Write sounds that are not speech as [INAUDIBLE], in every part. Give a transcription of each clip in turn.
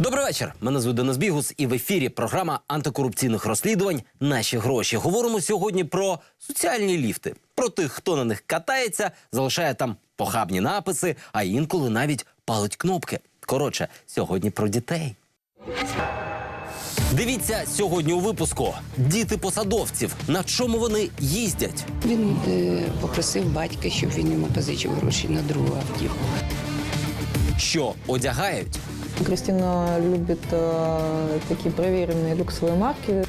Добрий вечір. Мене звуть Денис Бігус, і в ефірі програма антикорупційних розслідувань Наші гроші. Говоримо сьогодні про соціальні ліфти, про тих, хто на них катається, залишає там похабні написи, а інколи навіть палить кнопки. Коротше, сьогодні про дітей. Дивіться сьогодні у випуску: діти посадовців. На чому вони їздять? Він е, попросив батька, щоб він йому позичив гроші на другу автівку. що одягають, Кристина любит э, такие проверенные люксовые марки.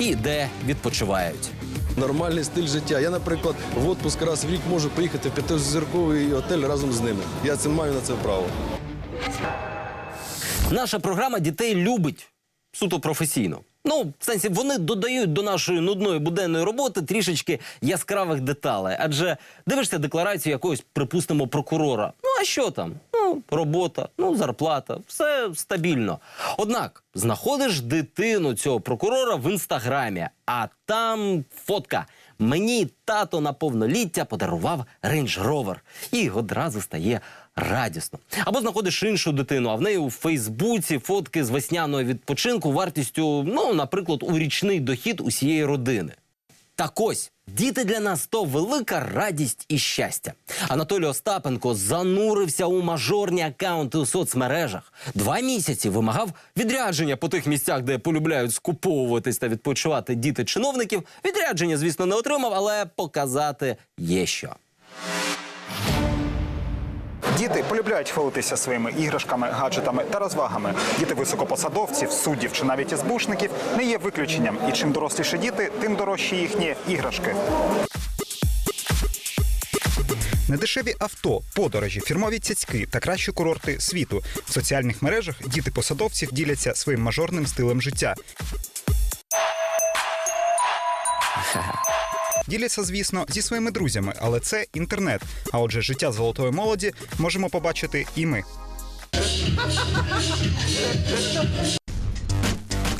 і де відпочивають. нормальний стиль життя. Я, наприклад, в отпуск раз в рік можу поїхати в п'ятизірковий готель разом з ними. Я це маю на це право. Наша програма дітей любить суто професійно. Ну, в сенсі, вони додають до нашої нудної буденної роботи трішечки яскравих деталей. Адже дивишся декларацію якогось, припустимо, прокурора. Ну а що там? Ну, робота, ну, зарплата, все стабільно. Однак знаходиш дитину цього прокурора в інстаграмі, а там фотка. Мені тато на повноліття подарував Range Rover. І одразу стає радісно. Або знаходиш іншу дитину, а в неї у Фейсбуці фотки з весняного відпочинку вартістю, ну, наприклад, у річний дохід усієї родини. Так ось, діти для нас то велика радість і щастя. Анатолій Остапенко занурився у мажорні акаунти у соцмережах. Два місяці вимагав відрядження по тих місцях, де полюбляють скуповуватись та відпочивати діти чиновників. Відрядження, звісно, не отримав, але показати є що. Діти полюбляють хвалитися своїми іграшками, гаджетами та розвагами. Діти високопосадовців, суддів чи навіть СБУшників не є виключенням. І чим доросліші діти, тим дорожчі їхні іграшки. Недешеві авто, подорожі, фірмові цяцьки та кращі курорти світу. В соціальних мережах діти посадовців діляться своїм мажорним стилем життя. Діляться, звісно, зі своїми друзями, але це інтернет. А отже, життя золотої молоді можемо побачити і ми.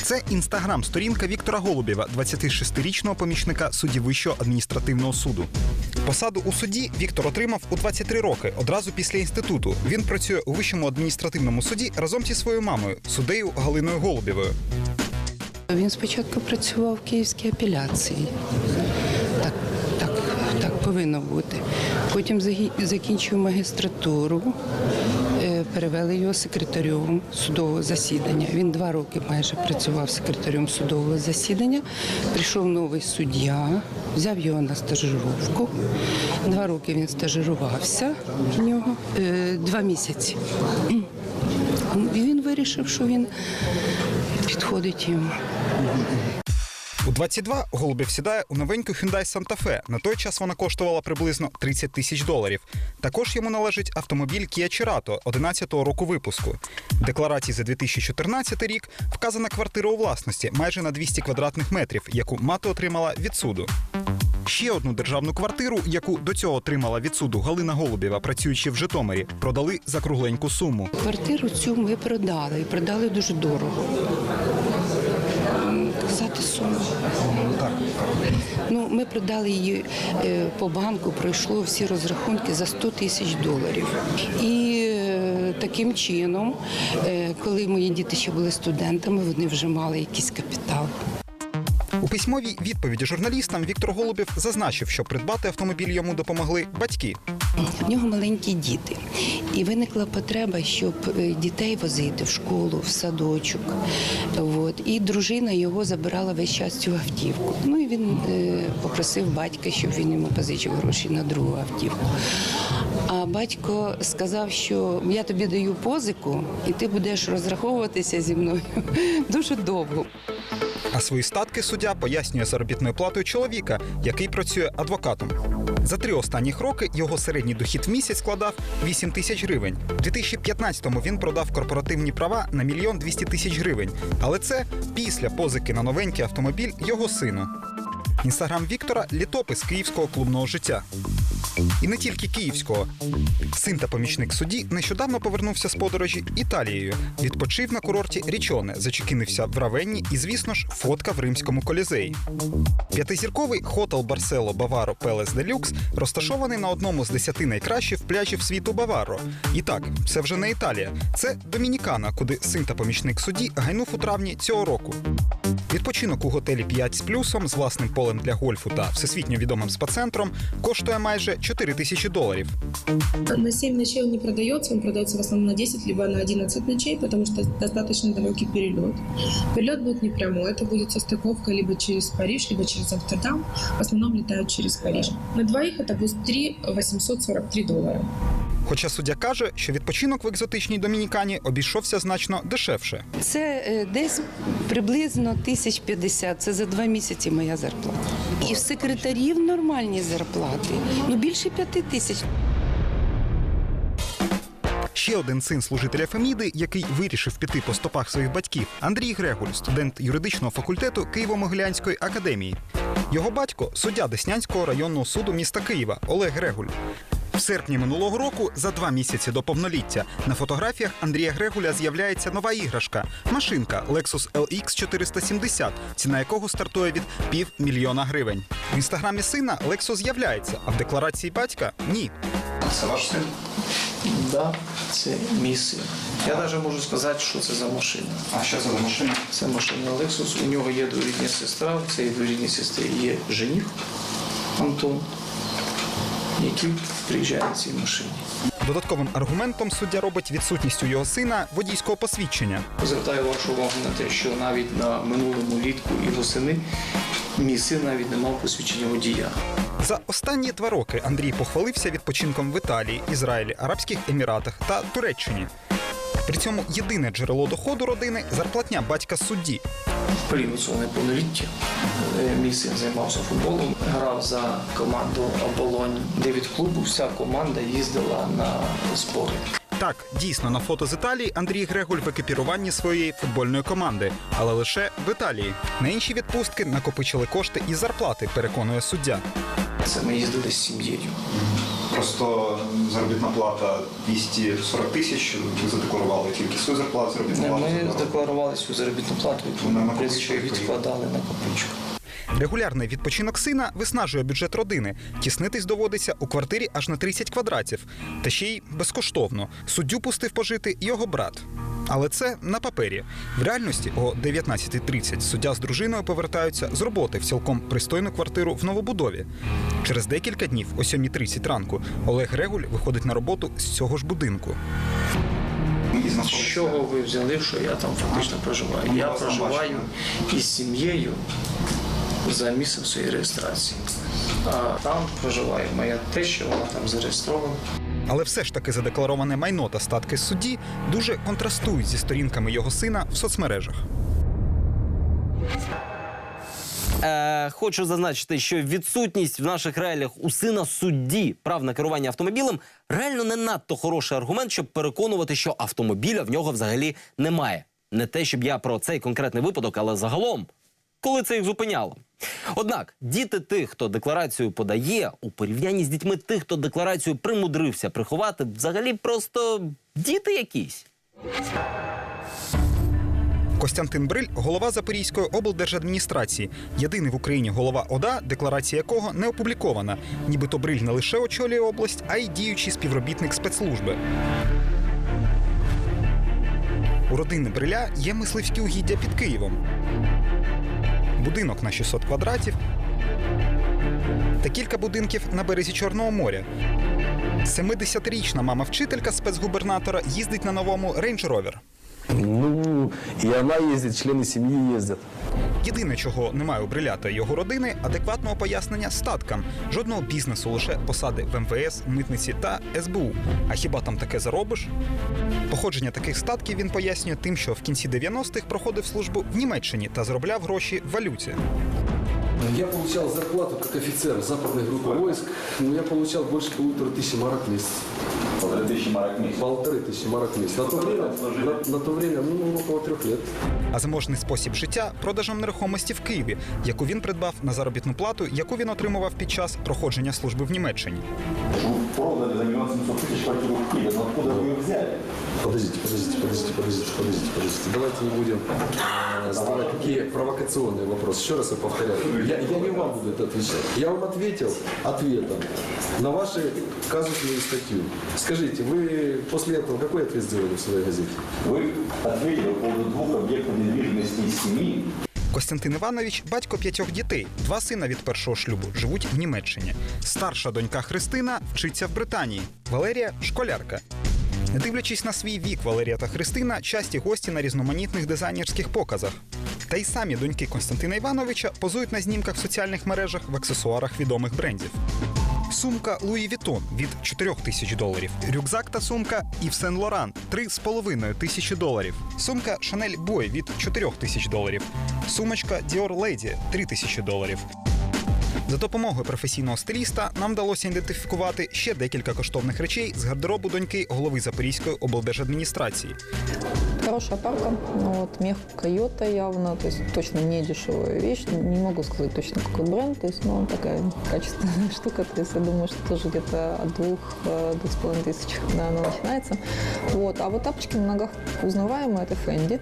Це інстаграм-сторінка Віктора Голубєва, 26-річного помічника судді Вищого адміністративного суду. Посаду у суді Віктор отримав у 23 роки, одразу після інституту. Він працює у вищому адміністративному суді разом зі своєю мамою, суддею Галиною Голубєвою. Він спочатку працював в Київській апеляції. Повинно бути. Потім закінчив магістратуру, е, перевели його секретарем судового засідання. Він два роки майже працював секретарем судового засідання. Прийшов новий суддя, взяв його на стажировку. Два роки він стажирувався в нього, е, два місяці. І він вирішив, що він підходить йому. У 22 Голубєв сідає у новеньку Hyundai Santa Fe. На той час вона коштувала приблизно 30 тисяч доларів. Також йому належить автомобіль Kia Cerato 11-го року випуску. В декларації за 2014 рік вказана квартира у власності майже на 200 квадратних метрів, яку мати отримала від суду. Ще одну державну квартиру, яку до цього отримала від суду Галина Голубєва, працюючи в Житомирі, продали за кругленьку суму. Квартиру цю ми продали і продали дуже дорого. Казати суму. Ну, ми продали її е, по банку, пройшло всі розрахунки за 100 тисяч доларів. І е, таким чином, е, коли мої діти ще були студентами, вони вже мали якийсь капітал. У письмовій відповіді журналістам Віктор Голубєв зазначив, що придбати автомобіль йому допомогли батьки. В нього маленькі діти, і виникла потреба, щоб е, дітей возити в школу, в садочок. От. І дружина його забирала весь час цю автівку. Ну і він е, попросив батька, щоб він йому позичив гроші на другу автівку. А батько сказав, що я тобі даю позику, і ти будеш розраховуватися зі мною [LAUGHS] дуже довго. А свої статки суддя пояснює заробітною платою чоловіка, який працює адвокатом. За три останніх роки його середній дохід в місяць складав 8 тисяч гривень. У 2015-му він продав корпоративні права на мільйон 200 тисяч гривень. Але це після позики на новенький автомобіль його сину. Інстаграм Віктора літопис київського клубного життя. І не тільки київського. Син та помічник судді нещодавно повернувся з подорожі Італією. Відпочив на курорті Річоне, зачекинився в Равенні і, звісно ж, фотка в римському колізеї. П'ятизірковий хотел Барсело Баваро Пелес Делюкс розташований на одному з десяти найкращих пляжів світу Баваро. І так, це вже не Італія, це Домінікана, куди син та помічник судді гайнув у травні цього року. Відпочинок у готелі 5 з плюсом з власним полем для гольфу та всесвітньо відомим спа-центром коштує майже 4 тисячі доларів. На 7 ночей он не продается, он продается в основном на 10 либо на 11 ночей, потому что достаточно далекий перелет. Перелет будет не прямой, это будет состыковка либо через Париж, либо через Амстердам. В основном летают через Париж. На двоих это будет 3 843 доллара. Хоча суддя каже, що відпочинок в екзотичній Домінікані обійшовся значно дешевше. Це е, десь приблизно 1050. Це за два місяці моя зарплата. І в секретарів нормальні зарплати. Ну більше п'яти тисяч. Ще один син служителя Феміди, який вирішив піти по стопах своїх батьків, Андрій Грегуль, студент юридичного факультету Києво-Могилянської академії. Його батько суддя Деснянського районного суду міста Києва Олег Грегуль. В серпні минулого року, за два місяці до повноліття, на фотографіях Андрія Грегуля з'являється нова іграшка машинка Lexus LX 470, ціна якого стартує від півмільйона гривень. В інстаграмі сина Lexus з'являється, а в декларації батька ні. Це ваш син? Да, це мій син. Я навіть можу сказати, що це за машина. А що це за машина? Це машина Lexus. У нього є двоюрідна сестра. У цієї двоюрідній сестри є жених Антон, який приїжджає в цій машині. Додатковим аргументом суддя робить відсутність у його сина водійського посвідчення. Звертаю вашу увагу на те, що навіть на минулому літку і восени мій син навіть не мав посвідчення водія. За останні два роки Андрій похвалився відпочинком в Італії, Ізраїлі, Арабських Еміратах та Туреччині. При цьому єдине джерело доходу родини зарплатня батька судді. Період свого неповноліття е, мій син займався футболом, грав за команду Оболонь, Дев'ять клубу вся команда їздила на збори. Так, дійсно, на фото з Італії Андрій Грегуль в екіпіруванні своєї футбольної команди, але лише в Італії. На інші відпустки накопичили кошти і зарплати, переконує суддя. Це ми їздили з сім'єю. Просто заробітна плата 240 тисяч. Ви задекларували тільки свою зарплату, заробітну плату. Ми задекларували. свою заробітну плату і на принципі відкладали на копичку. Регулярний відпочинок сина виснажує бюджет родини. Тіснитись доводиться у квартирі аж на 30 квадратів. Та ще й безкоштовно. Суддю пустив пожити його брат. Але це на папері. В реальності о 19.30 суддя з дружиною повертаються з роботи в цілком пристойну квартиру в новобудові. Через декілька днів, о 7.30 ранку, Олег Регуль виходить на роботу з цього ж будинку. З чого ви взяли, що я там фактично проживаю? Я проживаю із сім'єю за місцем своєї реєстрації. А там проживає моя теща, вона там зареєстрована. Але все ж таки задеклароване майно та статки судді дуже контрастують зі сторінками його сина в соцмережах. Е, хочу зазначити, що відсутність в наших реаліях у сина судді прав на керування автомобілем реально не надто хороший аргумент, щоб переконувати, що автомобіля в нього взагалі немає. Не те, щоб я про цей конкретний випадок, але загалом, коли це їх зупиняло. Однак діти тих, хто декларацію подає, у порівнянні з дітьми тих, хто декларацію примудрився приховати, взагалі просто діти якісь. Костянтин Бриль, голова Запорізької облдержадміністрації. Єдиний в Україні голова ОДА, декларація якого не опублікована. Нібито Бриль не лише очолює область, а й діючий співробітник спецслужби. У родини Бриля є мисливські угіддя під Києвом. Будинок на 600 квадратів та кілька будинків на березі Чорного моря. 70-річна мама-вчителька спецгубернатора їздить на новому рейндж-ровер. Ну, и она ездит, члены семьи ездят. Єдине, чого немає у Бриля та його родини, адекватного пояснення статкам. Жодного бізнесу, лише посади в МВС, митниці та СБУ. А хіба там таке заробиш? Походження таких статків він пояснює тим, що в кінці 90-х проходив службу в Німеччині та заробляв гроші в валюті. Я получал зарплату как офицер западной группы войск, но я получал больше полутора тысяч марок в месяц. Полторы тысячи марок в месяц. Полторы тысячи марок в месяц. На то время, на, на то время ну, около трех лет. А заможний спосіб життя продажем нерухомості в Києві, яку він придбав на заробітну плату, яку він отримував під час проходження служби в Німеччині. Вы продали за миллион семьсот тысяч квартиру в Киеве. Но откуда вы ее взяли? Подождите, подождите, подождите, подождите, подождите, подождите. Давайте не будем э, задавать такие провокационные вопросы. Еще раз я повторяю. Я, я не вам буду это отвечать. Я вам ответил ответом на ваши казусную статью. Скажите, вы после этого какой ответ сделали в своей газете? Вы ответили по поводу двух объектов недвижимости из семи. Костянтин Іванович батько п'ятьох дітей. Два сина від першого шлюбу живуть в Німеччині. Старша донька Христина вчиться в Британії. Валерія школярка. Не дивлячись на свій вік, Валерія та Христина часті гості на різноманітних дизайнерських показах. Та й самі доньки Константина Івановича позують на знімках в соціальних мережах в аксесуарах відомих брендів. Сумка Луї Вітон від 4 тисяч доларів. Рюкзак та сумка Ів Сен Лоран 3,5 тисячі доларів. Сумка Шанель Бой від 4 тисяч доларів. Сумочка Dior Lady 3 тисячі доларів. За допомогою професійного стиліста нам вдалося ідентифікувати ще декілька коштовних речей з гардеробу доньки голови Запорізької облдержадміністрації. Хорошая парка, ну вот мех Койота явно, то есть точно не дешевая вещь. Не могу сказать точно какой бренд, то есть, но такая качественная [LAUGHS] штука. То есть я думаю, что тоже где-то от двух, э, двух с половиной тысяч да, она начинается. Вот. А вот тапочки на ногах узнаваемые, это Fendi.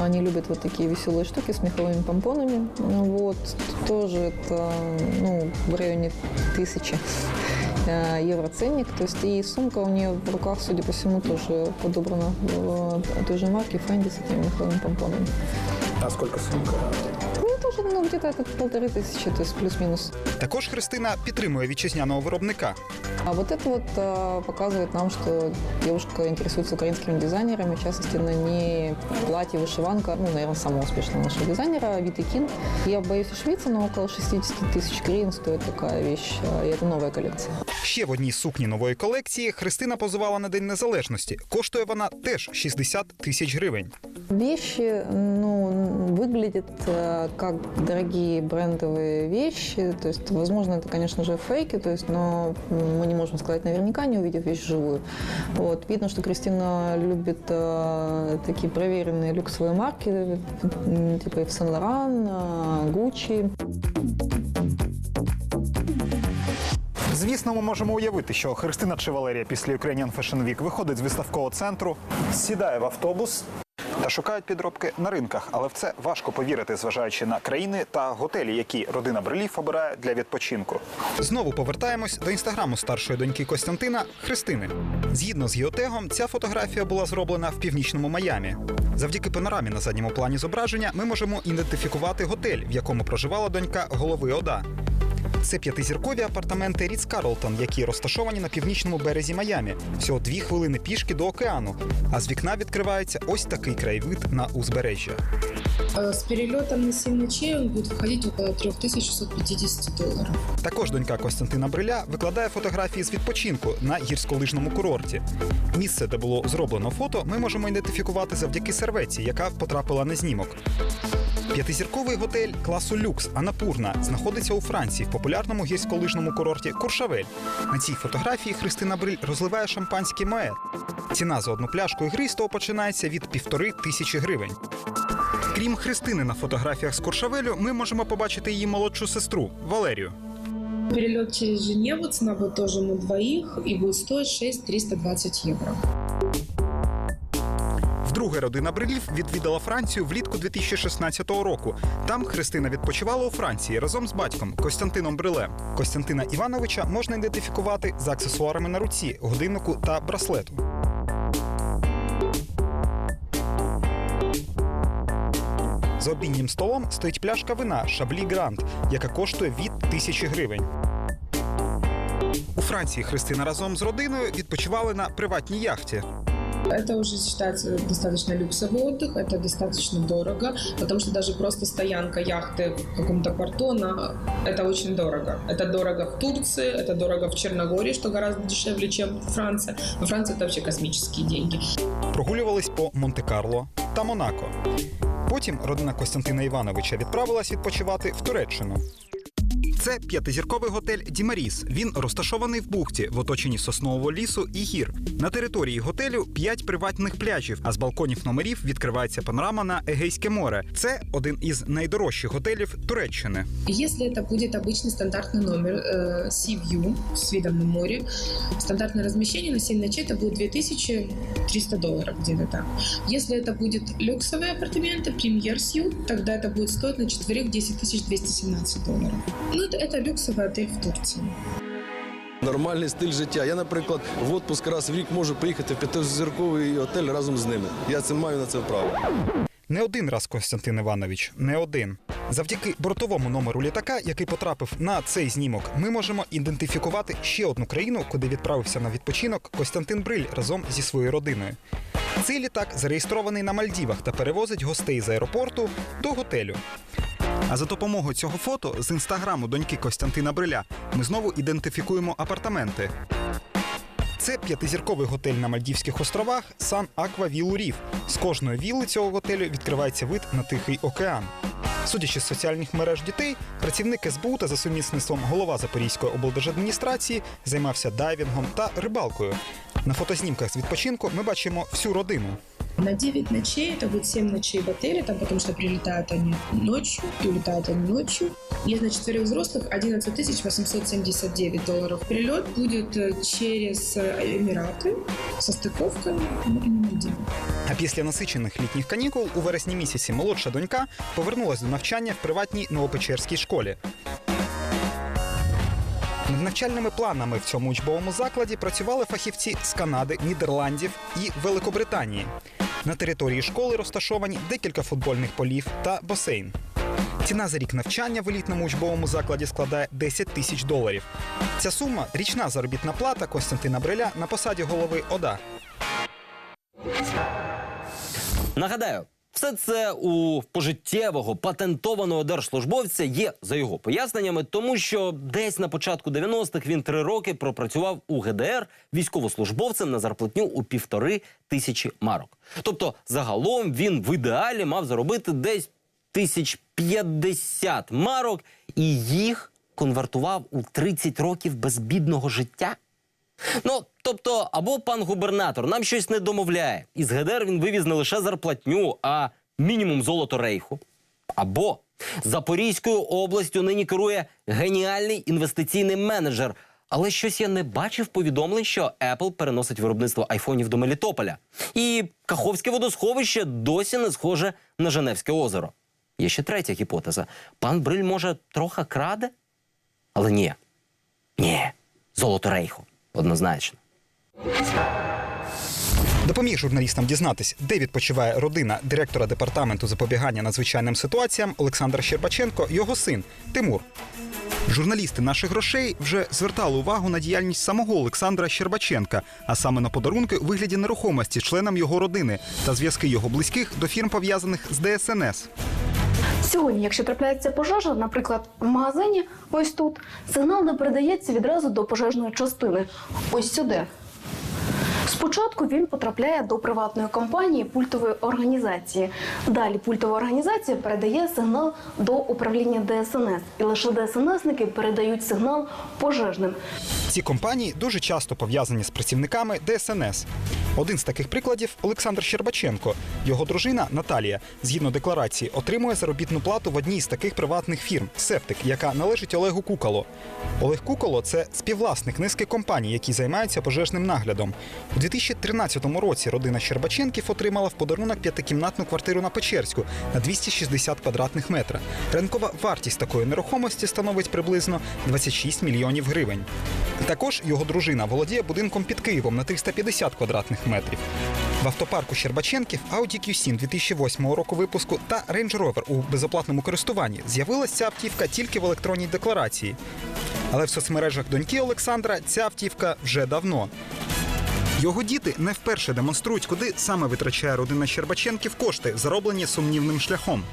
Они любят вот такие веселые штуки с меховыми помпонами. Ну Вот. Тоже это ну, в районе тысячи э, евро ценник. То есть и сумка у нее в руках, судя по всему, тоже подобрана в э, той же марки Fendi с этими меховыми помпонами. А сколько сумка? Ну, тоже ну, где-то это полторы тысячи, то есть плюс-минус. Також Христина підтримує вітчизняного виробника. А вот это вот э, показывает нам, что девушка интересуется украинскими дизайнерами, в частности, на ней платье вышиванка, ну, наверное, самого успешного нашего дизайнера, Витекин. Я боюсь ошибиться, но около 60 тысяч гривен стоит такая вещь, э, и это новая коллекция. Ще в одній сукні нової колекції Христина позувала на День Незалежності. Коштує вона теж 60 тисяч гривень. Вещи, ну, выглядят э, как дорогие брендовые вещи. То есть, возможно, это, конечно же, фейки, то есть, но мы не можем сказать наверняка, не увидев вещь вживую. Вот. Видно, что Кристина любит э, такие проверенные люксовые марки, м, типа Yves Saint Laurent, э, Gucci. Звісно, ми можемо уявити, що Христина чи Валерія після Ukrainian Fashion Week виходить з виставкового центру, сідає в автобус та шукають підробки на ринках. Але в це важко повірити, зважаючи на країни та готелі, які родина Брилів обирає для відпочинку. Знову повертаємось до інстаграму старшої доньки Костянтина Христини. Згідно з геотегом, ця фотографія була зроблена в північному Майамі. Завдяки панорамі на задньому плані зображення ми можемо ідентифікувати готель, в якому проживала донька голови ОДА. Це п'ятизіркові апартаменти Ріц Карлтон, які розташовані на північному березі Майамі. Всього дві хвилини пішки до океану. А з вікна відкривається ось такий краєвид на узбережжя. Э, С перелетом на 7 ночей он будет входить около 3650 долларов. Також донька Костянтина Бриля викладає фотографії з відпочинку на гірськолижному курорті. Місце, де було зроблено фото, ми можемо ідентифікувати завдяки серветці, яка потрапила на знімок. П'ятизірковий готель класу люкс Анапурна знаходиться у Франції в популярному гірськолижному курорті Куршавель. На цій фотографії Христина Бриль розливає шампанський моет. Ціна за одну пляшку ігристого починається від півтори тисячі гривень. Крім Христини на фотографіях з Куршавелю, ми можемо побачити її молодшу сестру Валерію. Перелет через Женеву, цена будет тоже на двоих и будет стоить 6 320 евро. Вдруге родина Брилів відвідала Францію влітку 2016 року. Там Христина відпочивала у Франції разом з батьком Костянтином Брилем. Костянтина Івановича можна ідентифікувати за аксесуарами на руці, годиннику та браслету. За обіднім столом стоїть пляшка вина Шаблі Грант, яка коштує від тисячі гривень. У Франції Христина разом з родиною відпочивали на приватній яхті. Это уже считается достаточно люксовый отдых, это достаточно дорого, потому что даже просто стоянка яхты в каком-то порту, она, это очень дорого. Это дорого в Турции, это дорого в Черногории, что гораздо дешевле, чем Франция. Во Франции это вообще космические деньги. прогулювались по Монте-Карло та Монако. Потім родина Костянтина Івановича відправилась відпочивати в Туреччину. Це п'ятизірковий готель Дімаріс. Він розташований в бухті в оточенні соснового лісу і гір. На території готелю п'ять приватних пляжів, а з балконів номерів відкривається панорама на Егейське море. Це один із найдорожчих готелів Туреччини. Если это будет обычный стандартный номер э, Sea View с видом на море, стандартное размещение на 7 ночей это будет 2300 долларов где-то так. Если это будет люксовые апартаменты, премьер сьют, тогда это будет стоить на четверых 10 217 долларов. Ну, это, это люксовый отель в Турции. Нормальний стиль життя. Я, наприклад, в отпуск раз в рік можу поїхати в п'ятизірковий готель разом з ними. Я це маю на це право. Не один раз Костянтин Іванович, не один. Завдяки бортовому номеру літака, який потрапив на цей знімок, ми можемо ідентифікувати ще одну країну, куди відправився на відпочинок Костянтин Бриль разом зі своєю родиною. Цей літак зареєстрований на Мальдівах та перевозить гостей з аеропорту до готелю. А за допомогою цього фото з інстаграму доньки Костянтина Бриля ми знову ідентифікуємо апартаменти. Це п'ятизірковий готель на Мальдівських островах Сан Аква Вілу Рів. З кожної віли цього готелю відкривається вид на Тихий океан. Судячи з соціальних мереж дітей, працівник СБУ та за сумісництвом голова Запорізької облдержадміністрації займався дайвінгом та рибалкою. На фотознімках з відпочинку ми бачимо всю родину. На 9 ночей это будет 7 ночей в отеле, там потому что прилетают они ночью и улетают они ночью. Есть на четверых взрослых 11 879 долларов. Перелет будет э, через э, Эмираты со стыковкой ну, и на Мальдивы. А після насичених літніх канікул у вересні місяці молодша донька повернулась до навчання в приватній Новопечерській школі. Навчальними планами в цьому учбовому закладі працювали фахівці з Канади, Нідерландів і Великобританії. На території школи розташовані декілька футбольних полів та басейн. Ціна за рік навчання в елітному учбовому закладі складає 10 тисяч доларів. Ця сума річна заробітна плата Костянтина Бриля на посаді голови ОДА. Нагадаю, все це у пожиттєвого патентованого держслужбовця є за його поясненнями, тому що десь на початку 90-х він три роки пропрацював у ГДР військовослужбовцем на зарплатню у півтори тисячі марок. Тобто, загалом він в ідеалі мав заробити десь тисяч 50 марок, і їх конвертував у 30 років безбідного життя. Ну, тобто, або пан губернатор нам щось не домовляє. Із ГДР він вивіз не лише зарплатню, а мінімум золото рейху. Або Запорізькою областю нині керує геніальний інвестиційний менеджер. Але щось я не бачив повідомлень, що Apple переносить виробництво айфонів до Мелітополя. І Каховське водосховище досі не схоже на Женевське озеро. Є ще третя гіпотеза. Пан Бриль, може, трохи краде? Але ні. Ні. Золото рейху. Однозначно. Допоміг журналістам дізнатись, де відпочиває родина директора департаменту запобігання надзвичайним ситуаціям Олександр Щербаченко, його син Тимур. Журналісти наших грошей вже звертали увагу на діяльність самого Олександра Щербаченка, а саме на подарунки у вигляді нерухомості членам його родини та зв'язки його близьких до фірм пов'язаних з ДСНС. Сьогодні, якщо трапляється пожежа, наприклад, в магазині, ось тут, сигнал не передається відразу до пожежної частини. Ось сюди. Спочатку він потрапляє до приватної компанії пультової організації. Далі пультова організація передає сигнал до управління ДСНС, і лише ДСНСники передають сигнал пожежним. Ці компанії дуже часто пов'язані з працівниками ДСНС. Один з таких прикладів Олександр Щербаченко. Його дружина Наталія, згідно декларації, отримує заробітну плату в одній з таких приватних фірм Септик, яка належить Олегу Куколо. Олег Куколо це співвласник низки компаній, які займаються пожежним наглядом. У 2013 році родина Щербаченків отримала в подарунок п'ятикімнатну квартиру на Печерську на 260 квадратних метра. Ринкова вартість такої нерухомості становить приблизно 26 мільйонів гривень. Також його дружина володіє будинком під Києвом на 350 квадратних метрів. В автопарку Щербаченків Audi Q7 2008 року випуску та Range Rover у безоплатному користуванні з'явилася ця автівка тільки в електронній декларації. Але в соцмережах доньки Олександра ця автівка вже давно. Його діти не вперше демонструють, куди саме витрачає родина Щербаченків кошти, зароблені сумнівним шляхом.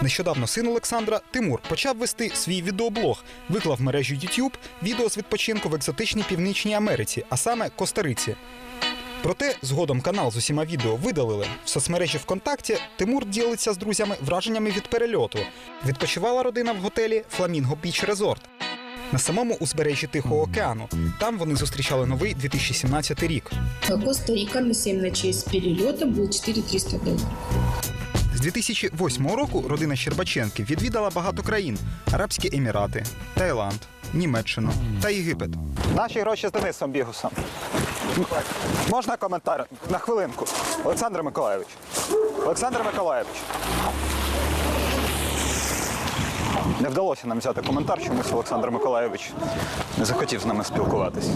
Нещодавно син Олександра Тимур почав вести свій відеоблог, виклав мережу YouTube відео з відпочинку в екзотичній північній Америці, а саме Коста-Риці. Проте згодом канал з усіма відео видалили. В соцмережі ВКонтакті Тимур ділиться з друзями враженнями від перельоту. Відпочивала родина в готелі Фламінго Біч Резорт на самому узбережжі Тихого океану. Там вони зустрічали новий 2017 рік. Коста-Рика на 7 ночей с перелетом был 4300 долларов. З 2008 року родина Щербаченків відвідала багато країн: Арабські Емірати, Таїланд, Німеччину та Єгипет. Наші гроші з Денисом Бігусом. Можна коментар на хвилинку? Олександр Миколаєвич. Олександр Миколаєвич. Не вдалося нам взяти коментар, чомусь Олександр Миколаєвич не захотів з нами спілкуватись.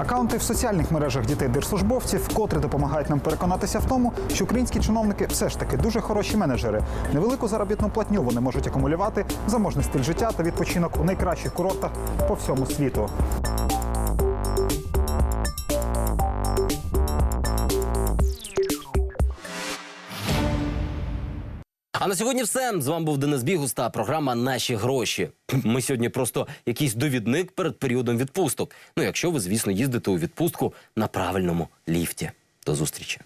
Акаунти в соціальних мережах дітей держслужбовців вкотре допомагають нам переконатися в тому, що українські чиновники все ж таки дуже хороші менеджери. Невелику заробітну платню вони можуть акумулювати заможний стиль життя та відпочинок у найкращих курортах по всьому світу. А на сьогодні все. З вами був Денис Бігус та програма Наші гроші. Ми сьогодні просто якийсь довідник перед періодом відпусток. Ну, якщо ви, звісно, їздите у відпустку на правильному ліфті. До зустрічі.